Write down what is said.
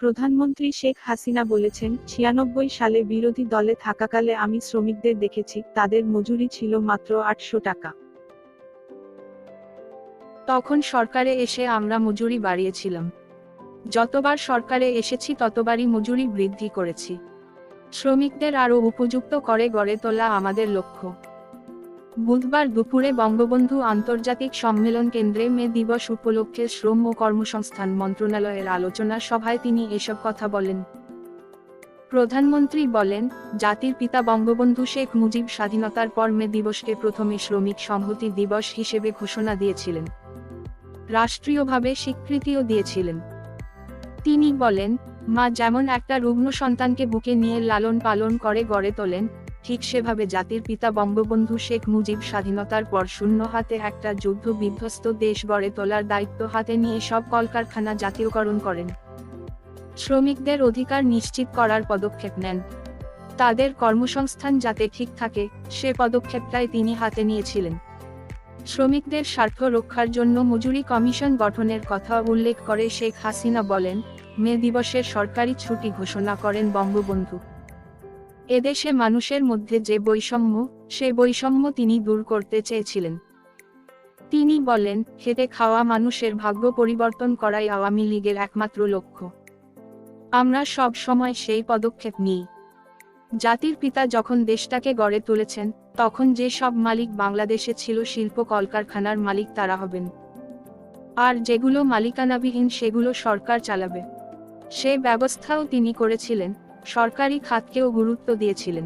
প্রধানমন্ত্রী শেখ হাসিনা বলেছেন, ছিয়ানব্বই সালে বিরোধী দলে থাকাকালে আমি শ্রমিকদের দেখেছি, তাদের মজুরি ছিল মাত্র আটশো টাকা। তখন সরকারে এসে আমরা মজুরি বাড়িয়েছিলাম। যতবার সরকারে এসেছি ততবারই মজুরি বৃদ্ধি করেছি। শ্রমিকদের আরও উপযুক্ত করে গড়ে তোলা আমাদের লক্ষ্য। বুধবার দুপুরে বঙ্গবন্ধু আন্তর্জাতিক সম্মেলন কেন্দ্রে মে দিবস উপলক্ষে শ্রম ও কর্মসংস্থান মন্ত্রণালয়ের আলোচনা সভায় তিনি এসব কথা বলেন। প্রধানমন্ত্রী বলেন, জাতির পিতা বঙ্গবন্ধু শেখ মুজিব স্বাধীনতার পর মে দিবসকে প্রথমে শ্রমিক সংহতি দিবস হিসেবে ঘোষণা দিয়েছিলেন। রাষ্ট্রীয়ভাবে স্বীকৃতিও দিয়েছিলেন। তিনি বলেন, মা যেমন একটা রুগ্ন সন্তানকে বুকে নিয়ে লালন পালন করে গড়ে তোলেন ঠিক সেভাবে জাতির পিতা বঙ্গবন্ধু শেখ মুজিব স্বাধীনতার পর শূন্য হাতে একটা যুদ্ধ বিধ্বস্ত দেশ গড়ে তোলার দায়িত্ব হাতে নিয়ে সব কলকারখানা জাতীয়করণ করেন। শ্রমিকদের অধিকার নিশ্চিত করার পদক্ষেপ নেন। তাদের কর্মসংস্থান যাতে ঠিক থাকে, সে পদক্ষেপটাই তিনি হাতে নিয়েছিলেন। শ্রমিকদের স্বার্থ রক্ষার জন্য মজুরি কমিশন গঠনের কথা উল্লেখ করে শেখ হাসিনা বলেন, মে দিবসের সরকারি ছুটি ঘোষণা করেন বঙ্গবন্ধু। এদেশে মানুষের মধ্যে যে বৈষম্য, সে বৈষম্য তিনি দূর করতে চেয়েছিলেন। তিনি বলেন খেতে খাওয়া মানুষের ভাগ্য পরিবর্তন করাই আওয়ামী লীগের একমাত্র লক্ষ্য। আমরা সব সময় সেই পদক্ষেপ নিই। জাতির পিতা যখন দেশটাকে গড়ে তুলেছেন, তখন যে সব মালিক বাংলাদেশে ছিল শিল্প কলকারখানার মালিক তারা হবেন। আর যেগুলো মালিকানাবিহীন সেগুলো সরকার চালাবে। সে ব্যবস্থাও তিনি করেছিলেন। সরকারি খাতকেও গুরুত্ব দিয়েছিলেন।